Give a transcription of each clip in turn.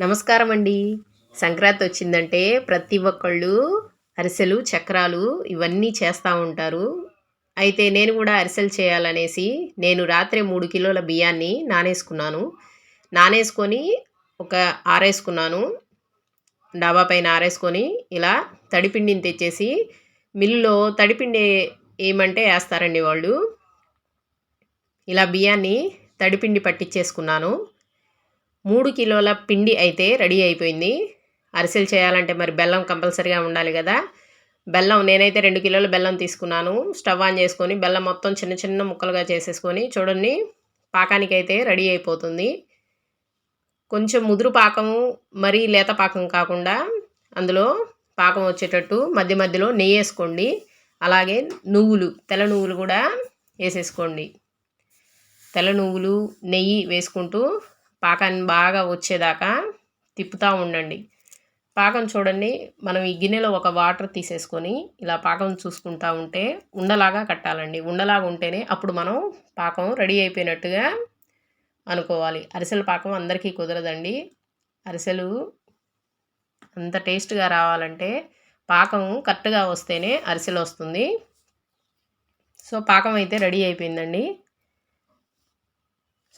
నమస్కారం అండి సంక్రాంతి వచ్చిందంటే ప్రతి ఒక్కళ్ళు అరిసెలు చక్రాలు ఇవన్నీ చేస్తూ ఉంటారు. అయితే నేను కూడా అరిసెలు చేయాలనేసి నేను రాత్రి మూడు కిలోల బియ్యాన్ని నానేసుకున్నాను. నానేసుకొని ఒక ఆరేసుకున్నాను. డాబా పైన ఆరేసుకొని ఇలా తడిపిండిని తెచ్చేసి మిల్లులో తడిపిండి ఏమంటే వేస్తారండి వాళ్ళు. ఇలా బియ్యాన్ని తడిపిండి పట్టించేసుకున్నాను మూడు కిలోల పిండి అయితే రెడీ అయిపోయింది. అరిసెలు చేయాలంటే మరి బెల్లం కంపల్సరీగా ఉండాలి కదా. బెల్లం నేనైతే రెండు కిలోల బెల్లం తీసుకున్నాను. స్టవ్ ఆన్ చేసుకొని బెల్లం మొత్తం చిన్న చిన్న ముక్కలుగా చేసేసుకొని చూడండి పాకానికి అయితే రెడీ అయిపోతుంది. కొంచెం ముదురు పాకము మరీ లేత పాకం కాకుండా అందులో పాకం వచ్చేటట్టు మధ్య మధ్యలో నెయ్యి వేసుకోండి. అలాగే నువ్వులు తెల్ల నువ్వులు కూడా వేసేసుకోండి. తెల్ల నువ్వులు నెయ్యి వేసుకుంటూ పాకాన్ని బాగా వచ్చేదాకా తిప్పుతూ ఉండండి. పాకం చూడండి మనం ఈ గిన్నెలో ఒక వాటర్ తీసేసుకొని ఇలా పాకం చూసుకుంటూ ఉంటే ఉండలాగా కట్టాలండి. ఉండలాగా ఉంటేనే అప్పుడు మనం పాకం రెడీ అయిపోయినట్టుగా అనుకోవాలి. అరిసెల పాకం అందరికీ కుదరదండి. అరిసెలు అంత టేస్ట్గా రావాలంటే పాకం కరెక్ట్గా వస్తేనే అరిసెలు వస్తుంది. సో పాకం అయితే రెడీ అయిపోయిందండి.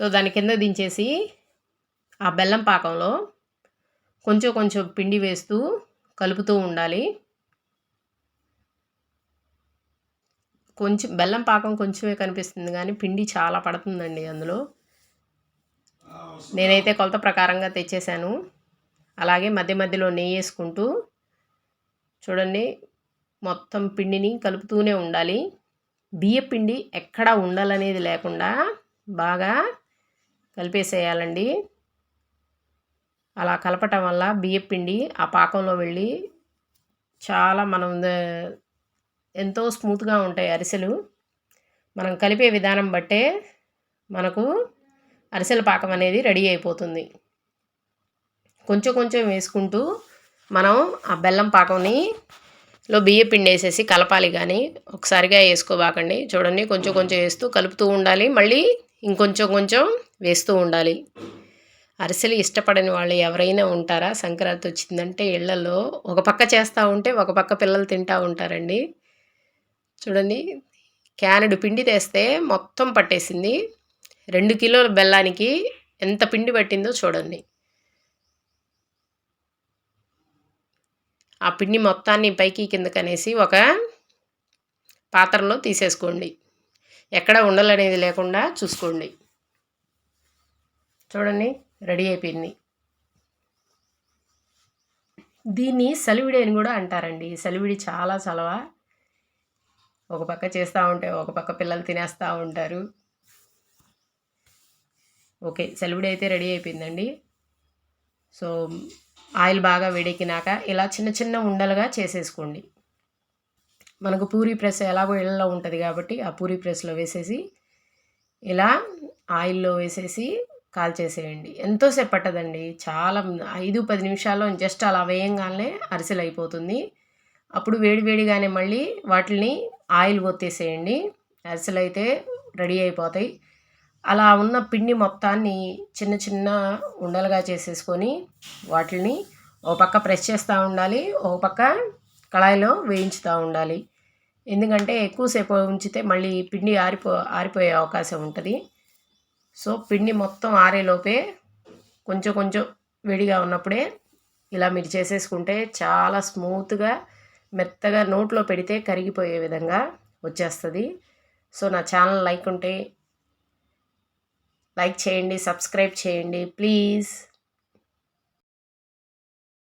సో దాని కింద దించేసి ఆ బెల్లం పాకంలో కొంచెం కొంచెం పిండి వేస్తూ కలుపుతూ ఉండాలి. కొంచెం బెల్లం పాకం కొంచెమే కనిపిస్తుంది కానీ పిండి చాలా పడుతుందండి అందులో. నేనైతే కొలత ప్రకారంగా తెచ్చేసాను. అలాగే మధ్య మధ్యలో నెయ్యి వేసుకుంటూ చూడండి మొత్తం పిండిని కలుపుతూనే ఉండాలి. బియ్య పిండి ఎక్కడా ఉండాలనేది లేకుండా బాగా కలిపేసేయాలండి. అలా కలపటం వల్ల బియ్యపిండి ఆ పాకంలో వెళ్ళి చాలా మనం ఎంతో స్మూత్గా ఉంటాయి అరిసెలు. మనం కలిపే విధానం బట్టే మనకు అరిసెల పాకం అనేది రెడీ అయిపోతుంది. కొంచెం కొంచెం వేసుకుంటూ మనం ఆ బెల్లం పాకంని లో బియ్య పిండి వేసేసి కలపాలి కానీ ఒకసారిగా వేసుకోబాకండి. చూడండి కొంచెం కొంచెం వేస్తూ కలుపుతూ ఉండాలి. మళ్ళీ ఇంకొంచెం కొంచెం వేస్తూ ఉండాలి. అరిసెలు ఇష్టపడని వాళ్ళు ఎవరైనా ఉంటారా? సంక్రాంతి వచ్చిందంటే ఇళ్ళలో ఒక పక్క చేస్తూ ఉంటే ఒక పక్క పిల్లలు తింటూ ఉంటారండి. చూడండి క్యానడు పిండి తెస్తే మొత్తం పట్టేసింది. రెండు కిలోల బెల్లానికి ఎంత పిండి పట్టిందో చూడండి. ఆ పిండి మొత్తాన్ని పైకి కిందకనేసి ఒక పాత్రలో తీసేసుకోండి. ఎక్కడ ఉండలనేది లేకుండా చూసుకోండి. చూడండి. రెడీ అయిపోయింది. దీన్ని సలివిడి అని కూడా అంటారండి. సలివిడి చాలా చలవ ఒక పక్క చేస్తూ ఉంటే ఒక పక్క పిల్లలు తినేస్తూ ఉంటారు. ఓకే సలివిడి అయితే రెడీ అయిపోయిందండి. సో ఆయిల్ బాగా వేడెక్కినాక ఇలా చిన్న చిన్న ఉండలుగా చేసేసుకోండి. మనకు పూరీ ప్రెస్ ఎలాగో ఇళ్ళలో ఉంటుంది కాబట్టి ఆ పూరీ ప్రెస్లో వేసేసి ఇలా ఆయిల్లో వేసేసి కాల్ చేసేయండి. ఎంతోసేపు పట్టదండి చాలా ఐదు పది నిమిషాల్లో జస్ట్ అలా వేయంగానే అరిసెలు అయిపోతుంది అప్పుడు వేడివేడిగానే మళ్ళీ వాటిని ఆయిల్ ఒత్తేసేయండి. అరిసెలు అయితే రెడీ అయిపోతాయి. అలా ఉన్న పిండి మొత్తాన్ని చిన్న చిన్న ఉండలుగా చేసేసుకొని వాటిని ఓ పక్క ప్రెస్ చేస్తూ ఉండాలి. ఓ పక్క కళాయిలో వేయించుతూ ఉండాలి. ఎందుకంటే ఎక్కువసేపు ఉంచితే మళ్ళీ పిండి ఆరిపో ఆరిపోయే అవకాశం ఉంటుంది. సో పిండి మొత్తం ఆరేలోపే కొంచెం కొంచెం వేడిగా ఉన్నప్పుడే ఇలా మీరు చేసేసుకుంటే చాలా స్మూత్గా మెత్తగా నోట్లో పెడితే కరిగిపోయే విధంగా వచ్చేస్తుంది. సో నా ఛానల్ లైక్ ఉంటే లైక్ చేయండి సబ్స్క్రైబ్ చేయండి ప్లీజ్.